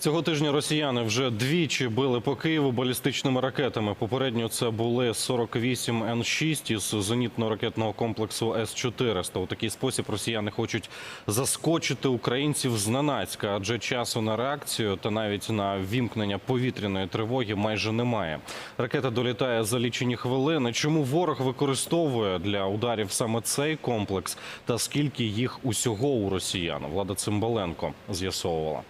Цього тижня росіяни вже двічі били по Києву балістичними ракетами. Попередньо це були 48 Н-6 із зенітно-ракетного комплексу С-400. У такий спосіб росіяни хочуть заскочити українців зненацька, адже часу на реакцію та навіть на вімкнення повітряної тривоги майже немає. Ракета долітає за лічені хвилини. Чому ворог використовує для ударів саме цей комплекс та скільки їх усього у росіян? Влада Цимбаленко з'ясовувала.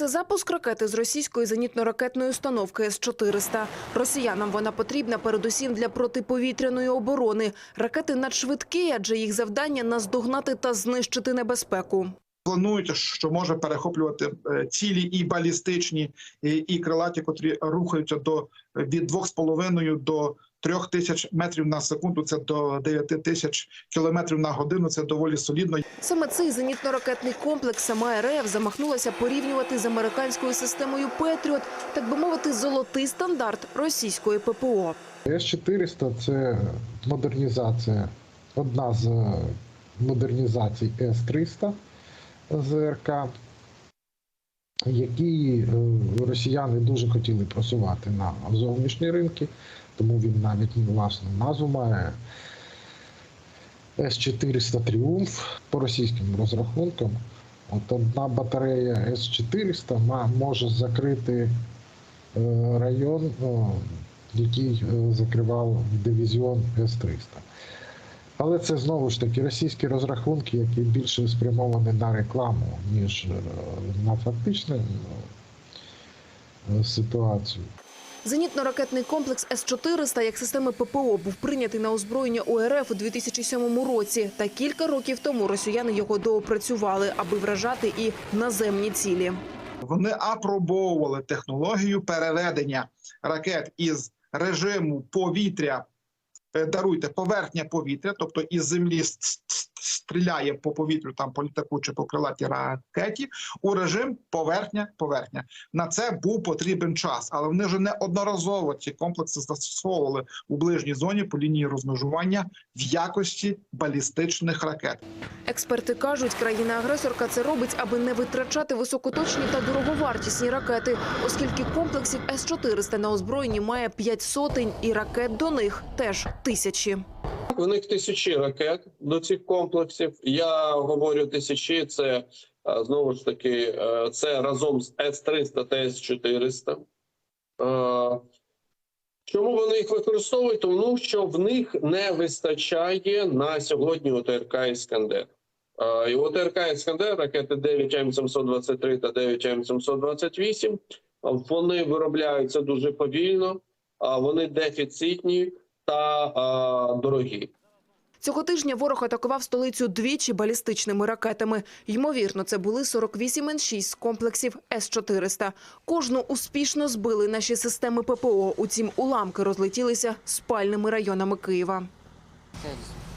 Це запуск ракети з російської зенітно-ракетної установки С-400. Росіянам вона потрібна передусім для протиповітряної оборони. Ракети надшвидкі, адже їх завдання – наздогнати та знищити небезпеку. Планують, що може перехоплювати е, цілі і балістичні, і, і крилаті, котрі рухаються до від 2,5 до 3 тисяч метрів на секунду. Це до 9 тисяч кілометрів на годину. Це доволі солідно. Саме цей зенітно-ракетний комплекс сама РФ замахнулася порівнювати з американською системою «Петріот», так би мовити, золотий стандарт російської ППО. С-400 – це модернізація, одна з модернізацій С-300 ЗРК, які е, росіяни дуже хотіли просувати на зовнішні ринки, тому він навіть власну назву має С-400 Тріумф по російським розрахункам. От одна батарея С-400 може закрити е, район, який е, закривав дивізіон С-300. Але це знову ж таки російські розрахунки, які більше спрямовані на рекламу, ніж е, на фактичну е, ситуацію. Зенітно-ракетний комплекс С-400 як системи ППО був прийнятий на озброєння УРФ у 2007 році. Та кілька років тому росіяни його доопрацювали, аби вражати і наземні цілі. Вони апробовували технологію переведення ракет із режиму повітря. Е, Даруйте поверхня повітря, тобто із землі с- с- стріляє по повітрю, там по літаку чи по крилатій ракеті, у режим поверхня поверхня. На це був потрібен час, але вони вже неодноразово ці комплекси застосовували у ближній зоні по лінії розмежування в якості балістичних ракет. Експерти кажуть, країна-агресорка це робить, аби не витрачати високоточні та дороговартісні ракети, оскільки комплексів С-400 на озброєнні має п'ять сотень і ракет до них теж тисячі. У них тисячі ракет до цих комплексів. Я говорю тисячі. Це е, знову ж таки е, це разом з С-300 та С-400. Е, Чому вони їх використовують? Тому що в них не вистачає на сьогодні ОТРК Іскандер. І ОТРК Іскандер, ракети 9 М723 та 9 М728, вони виробляються дуже повільно, вони дефіцитні та е, дорогі. Цього тижня ворог атакував столицю двічі балістичними ракетами. Ймовірно, це були 48 Н-6 з комплексів С-400. Кожну успішно збили наші системи ППО. Утім, уламки розлетілися спальними районами Києва.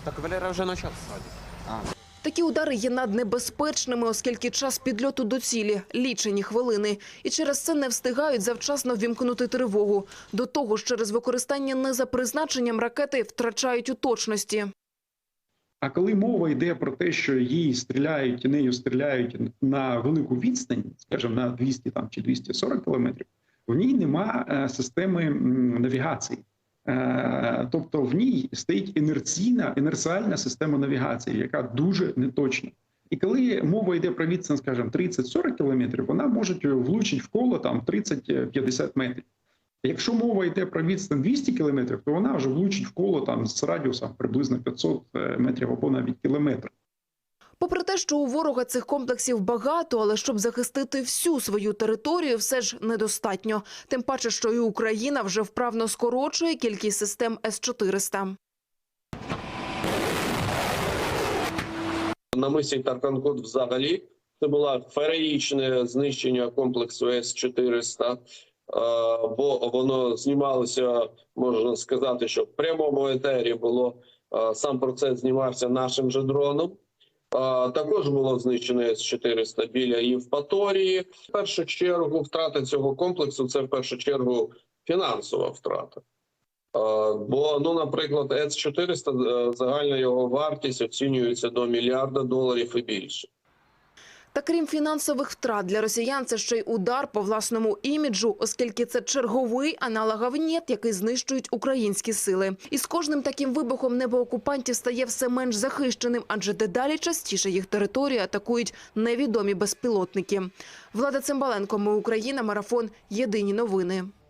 Так Валера вже почав. Такі удари є наднебезпечними, оскільки час підльоту до цілі – лічені хвилини. І через це не встигають завчасно вімкнути тривогу. До того ж, через використання не за призначенням ракети втрачають у точності. А коли мова йде про те, що її стріляють, нею стріляють на велику відстань, скажімо, на 200 там чи 240 кілометрів, в ній нема е, системи навігації. Е, Тобто в ній стоїть інерційна інерціальна система навігації, яка дуже неточна. І коли мова йде про відстань, скажімо, 30-40 кілометрів, вона може влучити в коло там 30-50 метрів. Якщо мова йде про відстань 200 кілометрів, то вона вже влучить в коло там з радіусом приблизно 500 метрів або навіть кілометр. Попри те, що у ворога цих комплексів багато, але щоб захистити всю свою територію, все ж недостатньо. Тим паче, що і Україна вже вправно скорочує кількість систем С-400. на мисі Тарканкут взагалі це було феєричне знищення комплексу С-400, е, бо воно знімалося, можна сказати, що в прямому етері було сам процес знімався нашим же дроном. Також було знищено С-400 біля Євпаторії. В першу чергу втрата цього комплексу це в першу чергу фінансова втрата. Бо, ну, наприклад, С-400, е, загальна його вартість оцінюється до мільярда доларів і більше. Та крім фінансових втрат для росіян, це ще й удар по власному іміджу, оскільки це черговий аналог «Авнєт», який знищують українські сили. І з кожним таким вибухом небо окупантів стає все менш захищеним, адже дедалі частіше їх територію атакують невідомі безпілотники. Влада Цимбаленко, ми Україна, марафон. Єдині новини.